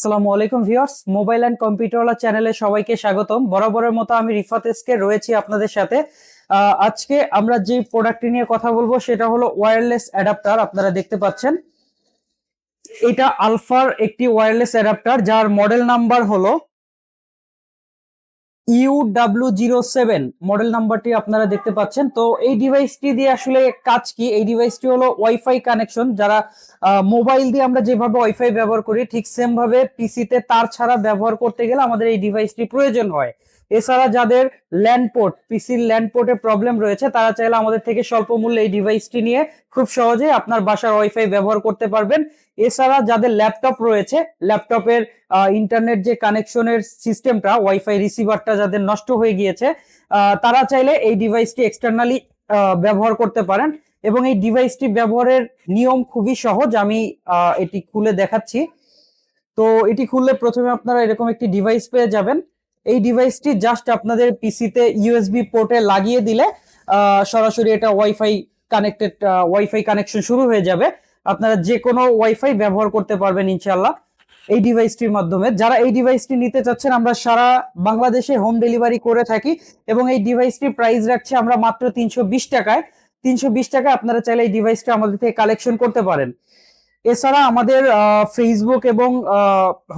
আসসালামু আলাইকুম viewers, mobile and কম্পিউটারওয়ালা চ্যানেলে সবাইকে স্বাগতম। বরাবরের মতো আমি রিফাত এসকে রয়েছি আপনাদের সাথে। আজকে আমরা যে প্রোডাক্টটি নিয়ে কথা বলব সেটা হলো ওয়্যারলেস অ্যাডাপ্টার আপনারা দেখতে পাচ্ছেন। এটা আলফার একটি ওয়্যারলেস অ্যাডাপ্টার যার মডেল নাম্বার হলো U W zero seven model নাম্বারটি আপনারা দেখতে পাচ্ছেন। তো এই ডিভাইসটি দিয়ে আসলে কাজ কি? এই ডিভাইসটি হলো ওয়াইফাই কানেকশন যারা মোবাইল দিয়ে আমরা যেভাবে ওয়াইফাই ব্যবহার করি, ঠিক সেম ভাবে পিসিতে তার ছাড়া ব্যবহার করতে গেলে আমাদের এই ডিভাইসটি প্রয়োজন হয়। এছাড়া যাদের ল্যান্ড পোর্ট পিসির ল্যান্ড পোর্টে প্রবলেম রয়েছে, তারা চাইলে আমাদের থেকে স্বল্প মূল্যে এই ডিভাইসটি নিয়ে খুব সহজে আপনার বাসার ওয়াইফাই ব্যবহার করতে পারবেন। এছাড়া যাদের ল্যাপটপ রয়েছে ল্যাপটপের ইন্টারনেট যে কানেকশনের সিস্টেমটা ওয়াইফাই রিসিভারটা যাদের নষ্ট হয়ে গিয়েছে তারা চাইলে এই ডিভাইসটি এক্সটার্নালি ব্যবহার করতে পারেন। এবং এই ডিভাইসটি ব্যবহারের নিয়ম খুবই সহজ, আমি এটি খুলে দেখাচ্ছি। তো এটি খুললে প্রথমে আপনারা এরকম একটি ডিভাইস পেয়ে যাবেন। এই ডিভাইসটি জাস্ট আপনাদের পিসিতে ইউএসবি পোর্টে লাগিয়ে দিলে সরাসরি এটা ওয়াইফাই কানেক্টেড ওয়াইফাই কানেকশন শুরু হয়ে যাবে। আপনারা যে কোনো ওয়াইফাই ব্যবহার করতে পারবেন ইনশাল্লাহ এই ডিভাইসটির মাধ্যমে। যারা এই ডিভাইসটি নিতে চাচ্ছেন, আমরা সারা বাংলাদেশে হোম ডেলিভারি করে থাকি এবং এই ডিভাইসটির প্রাইস রাখছি আমরা মাত্র তিনশো বিশ টাকায়। তিনশো টাকায় আপনারা চাইলে এই ডিভাইসটা আমাদের থেকে কালেকশন করতে পারেন। এছাড়া আমাদের ফেসবুক এবং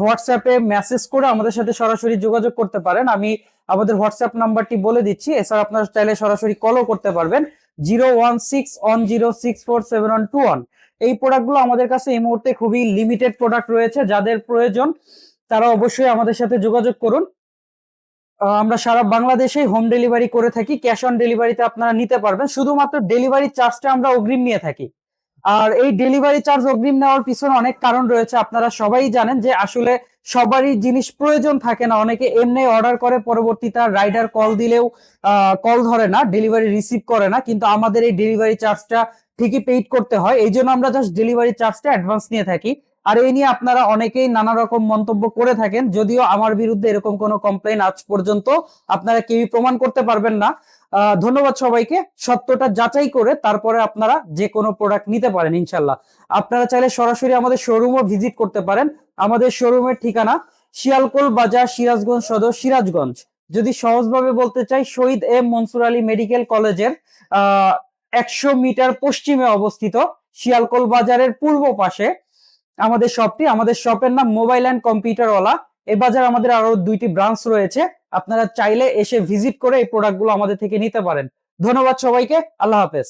হোয়াটসঅ্যাপে মেসেজ করে আমাদের সাথে সরাসরি যোগাযোগ করতে পারেন। আমি আমাদের হোয়াটসঅ্যাপ নাম্বারটি বলে দিচ্ছি। এছাড়া আপনারা চাইলে সরাসরি কলও করতে পারবেন। Zero one six one zero six four seven one two one এই প্রোডাক্টগুলো আমাদের কাছে এই মুহূর্তে খুবই লিমিটেড প্রোডাক্ট রয়েছে। যাদের প্রয়োজন, তারা অবশ্যই আমাদের সাথে যোগাযোগ করুন। আমরা সারা বাংলাদেশে হোম ডেলিভারি করে থাকি। ক্যাশ অন ডেলিভারিতে আপনারা নিতে পারবেন। শুধুমাত্র ডেলিভারি চার্জটা আমরা অগ্রিম নিয়ে থাকি। আর এই ডেলিভারি চার্জ অগ্রিম নেওয়ার পিছনে অনেক কারণ রয়েছে। আপনারা সবাই জানেন যে আসলে সবারই জিনিস প্রয়োজন থাকে না। অনেকে এমনি অর্ডার করে, পরবর্তীতে রাইডার কল দিলেও কল ধরে না ডেলিভারি রিসিভ করে না। কিন্তু আমাদের এই ডেলিভারি চার্জটা ঠিকই পেইড করতে হয়। এই জন্য আমরা জাস্ট ডেলিভারি চার্জটা অ্যাডভান্স নিয়ে থাকি। আর এই নিয়ে আপনারা অনেকেই নানা রকম মন্তব্য করে থাকেন, যদিও আমার বিরুদ্ধে এরকম কোনো কমপ্লেন আজ পর্যন্ত আপনারা কেউই প্রমাণ করতে পারবেন না। ধন্যবাদ সবাইকে। সত্যটা যাচাই করে তারপরে আপনারা যে কোনো প্রোডাক্ট নিতে পারেন, ইনশাল্লাহ। আপনারা চাইলে সরাসরি আমাদের শোরুমও ভিজিট করতে পারেন। আমাদের শোরুমের ঠিকানা শিয়ালকোল বাজার, সিরাজগঞ্জ সদর, সিরাজগঞ্জ। যদি সহজভাবে বলতে চাই, শহীদ এম মনসুর আলী মেডিকেল কলেজের, আহ, একশো মিটার পশ্চিমে অবস্থিত শিয়ালকোল বাজারের পূর্ব পাশে আমাদের শপটি আমাদের শপের নাম মোবাইল অ্যান্ড কম্পিউটারওয়ালা এ বাজার আমাদের আরও দুইটি ব্রাঞ্চ রয়েছে। আপনারা চাইলে এসে ভিজিট করে এই প্রোডাক্টগুলো আমাদের থেকে নিতে পারেন। ধন্যবাদ সবাইকে। আল্লাহ হাফেজ।